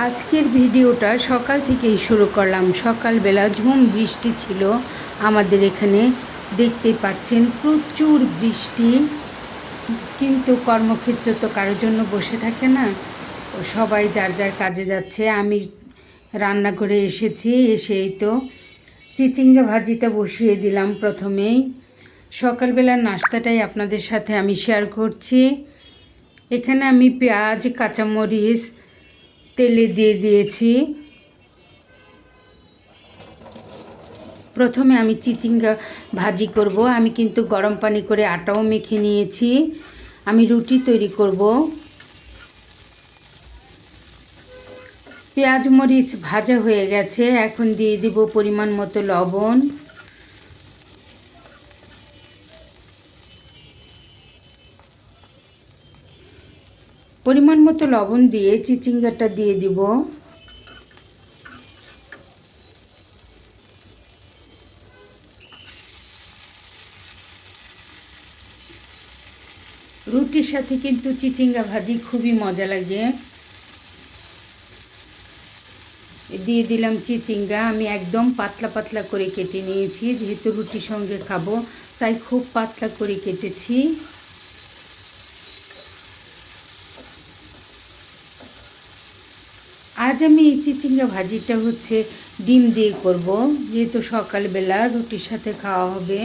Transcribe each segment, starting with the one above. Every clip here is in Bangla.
আজকের ভিডিওটা সকাল থেকেই শুরু করলাম। সকালবেলা ঝুম বৃষ্টি ছিল। আমাদের এখানে দেখতে পাচ্ছেন প্রচুর বৃষ্টি। কিন্তু কর্মক্ষেত্র তো কারোর জন্য বসে থাকে না। সবাই যার যার কাজে যাচ্ছে। আমি রান্নাঘরে এসেছি। এসেই তো চিচিঙ্গা ভাজিটা বসিয়ে দিলাম প্রথমেই। সকালবেলার নাস্তাটাই আপনাদের সাথে আমি শেয়ার করছি। এখানে আমি পেঁয়াজ, কাঁচামরিচ তেলে দিয়ে দিয়েছি। প্রথমে আমি চিচিঙ্গা ভাজি করব। আমি কিন্তু গরম পানি করে আটাও মেখে নিয়েছি। আমি রুটি তৈরি করব। পেঁয়াজ মরিচ ভাজা হয়ে গেছে। এখন দিয়ে দিব পরিমাণ মতো লবণ। পরিমাণ মতো লবণ দিয়ে চিচিঙ্গাটা দিয়ে দিব। রুটির সাথে কিন্তু চিচিঙ্গা ভাজি খুবই মজা লাগে। দিয়ে দিলাম চিচিঙ্গা, আমি একদম পাতলা পাতলা করে কেটে নিয়েছি, যেহেতু রুটির সঙ্গে খাব, তাই খুব পাতলা করে কেটেছি। আমি এই চিচিঙ্গা ভাজিটা হচ্ছে ডিম দিয়ে করব। যেহেতু সকালবেলা রুটির সাথে খাওয়া হবে।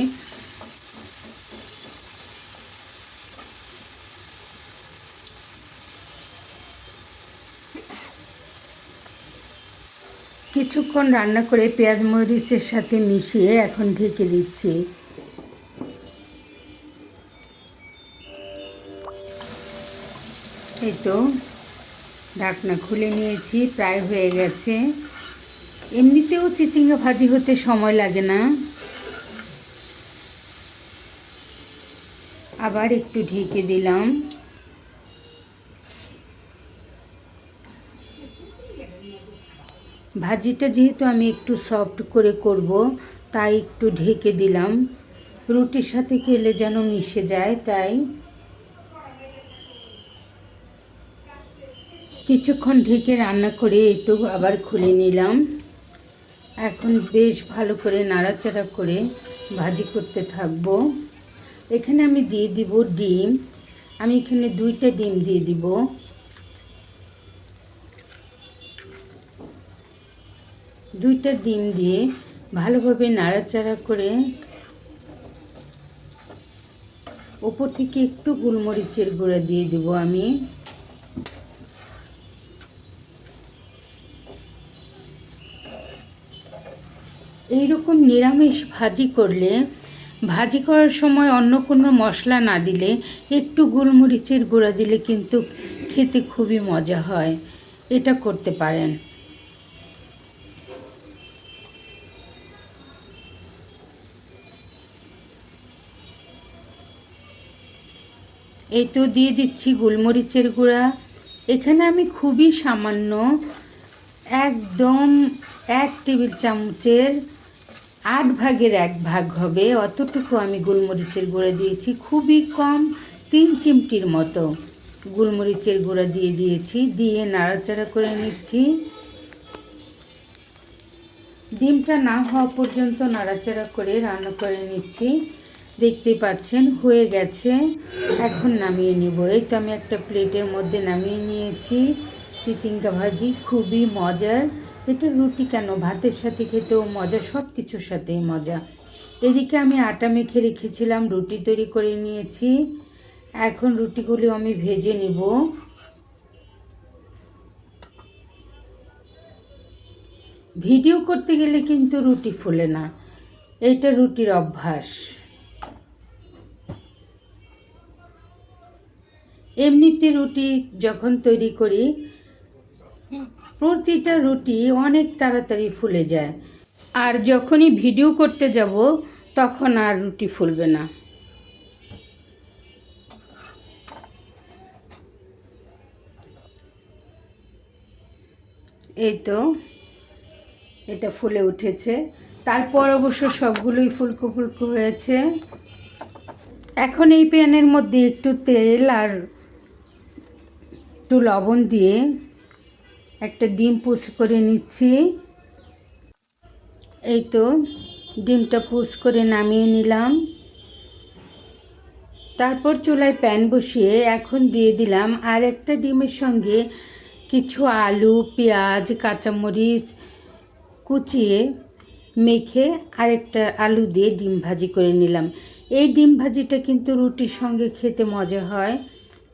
কিছুক্ষণ রান্না করে পেঁয়াজ মরিচের সাথে মিশিয়ে এখন ঢেকে দিচ্ছি। এই তো। ঢাকনা খুলে নিয়েছি, প্রায় হয়ে গেছে। এমনিতেও চিচিঙ্গা ভাজি হতে সময় লাগে না। আবার একটু ঢেকে দিলাম। ভাজিটা যেহেতু আমি একটু সফট করে করব, তাই একটু ঢেকে দিলাম। রুটির সাথে খেলে যেন মিশে যায়, তাই কিছুক্ষণ ঢেকে রান্না করে তো আবার খুলে নিলাম। এখন বেশ ভালো করে নাড়াচাড়া করে ভাজি করতে থাকব। এখানে আমি দিয়ে দিব ডিম। আমি এখানে দুইটা ডিম দিয়ে দিব। দুইটা ডিম দিয়ে ভালোভাবে নাড়াচাড়া করে ওপর থেকে একটু গোলমরিচের গুঁড়া দিয়ে দেব আমি। এইরকম নিরামিষ ভাজি করলে, ভাজি করার সময় অন্য কোনো মশলা না দিলে, একটু গোলমরিচের গুঁড়া দিলে কিন্তু খেতে খুবই মজা হয়। এটা করতে পারেন। এই তো দিয়ে দিচ্ছি গোলমরিচের গুঁড়া। এখানে আমি খুবই সামান্য একদম এক টেবিল চামচের আট ভাগের এক ভাগ হবে। অতটুকু আমি গোলমরিচের গুঁড়া দিয়েছি, খুবই কম, তিন চিমটির মতো। গোলমরিচের গুঁড়া দিয়ে দিয়েছি, দিয়ে নাড়াচাড়া করে নিচ্ছি। ডিমটা না হওয়া পর্যন্ত নাড়াচাড়া করে রান্না করে নিচ্ছি। দেখতে পাচ্ছেন, হয়ে গেছে। এখন নামিয়ে নিব। এই তো আমি একটা প্লেটের মধ্যে নামিয়ে নিয়েছি। চিচিঙ্গা ভাজি খুবই মজার। এটা রুটি কেন? ভাতের সাথে খেতেও মজা সব কিছুর সাথেই মজা। এদিকে আমি আটা মেখে রেখেছিলাম, রুটি তৈরি করে নিয়েছি। এখন রুটিগুলি আমি ভেজে নিব। ভিডিও করতে গেলে কিন্তু রুটি ফুলে না। এটা রুটির অভ্যাস। এমনিতে রুটি যখন তৈরি করি প্রতিটা রুটি অনেক তাড়াতাড়ি ফুলে যায়। আর যখনই ভিডিও করতে যাব, তখন আর রুটি ফুলবে না। এই তো, এটা ফুলে উঠেছে। তারপর অবশ্য সবগুলোই ফুলকো ফুলকো হয়েছে। এখন এই প্যানের মধ্যে একটু তেল আর একটু লবণ দিয়ে একটা ডিম পুচ করে নিচ্ছি। এই তো, ডিমটা পুচ করে নামিয়ে নিলাম। তারপর চুলায় প্যান বসিয়ে এখন দিয়ে দিলাম আর একটা ডিমের সঙ্গে কিছু আলু, পেঁয়াজ, কাঁচামরিচ কুচিয়ে মেখে আরেকটা আলু দিয়ে ডিম ভাজি করে নিলাম। এই ডিম ভাজিটা কিন্তু রুটির সঙ্গে খেতে মজা হয়।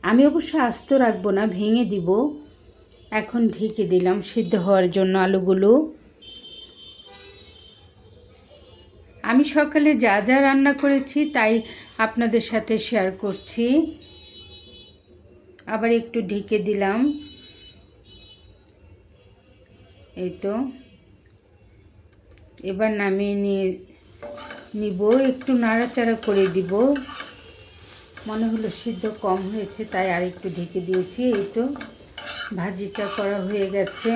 আমি অবশ্য আস্ত রাখব না, ভেঙে দিব। এখন ঢেকে দিলাম সিদ্ধ হওয়ার জন্য আলুগুলো। আমি সকালে যা যা রান্না করেছি তাই আপনাদের সাথে শেয়ার করছি। আবার একটু ঢেকে দিলাম। এই তো। এবার নামিয়ে নিয়ে নিব, একটু নাড়াচাড়া করে দিব। মনে হলো সিদ্ধ কম হয়েছে, তাই আর একটু ঢেকে দিয়েছি, এই তো। ভাজিটা করা হয়ে গেছে।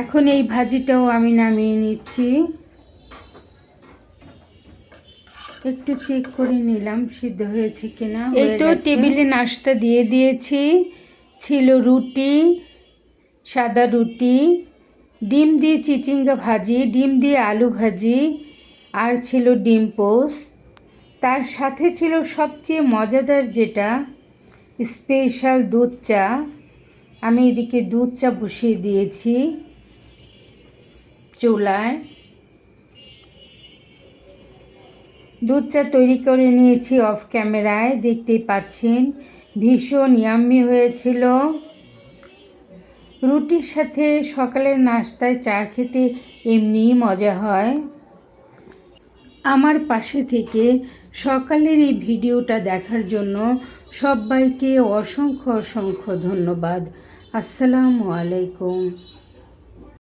এখন এই ভাজিটাও আমি নামিয়ে নিচ্ছি। একটু চেক করে নিলাম সিদ্ধ হয়েছে কিনা এই তো টেবিলে নাস্তা দিয়ে দিয়েছি। ছিল রুটি সাদা রুটি ডিম দিয়ে চিচিঙ্গা ভাজি ডিম দিয়ে আলু ভাজি আর ছিল ডিম পোস্ট তার সাথে ছিল সবচেয়ে মজাদার যেটা স্পেশাল দুধ চা। আমি এদিকে দুধ চা বসিয়ে দিয়েছি চুলায়। দুধ চা তৈরি করে নিয়েছি অফ ক্যামেরায় দেখতেই পাচ্ছেন, ভীষণ ইয়াম্মি হয়েছিল। রুটির সাথে সকালের নাস্তায় চা খেতে এমনিই মজা হয়। আমার পাশে থেকে সকালের এই ভিডিওটা দেখার জন্য সবাইকে অসংখ্য অসংখ্য ধন্যবাদ। আসসালামু আলাইকুম।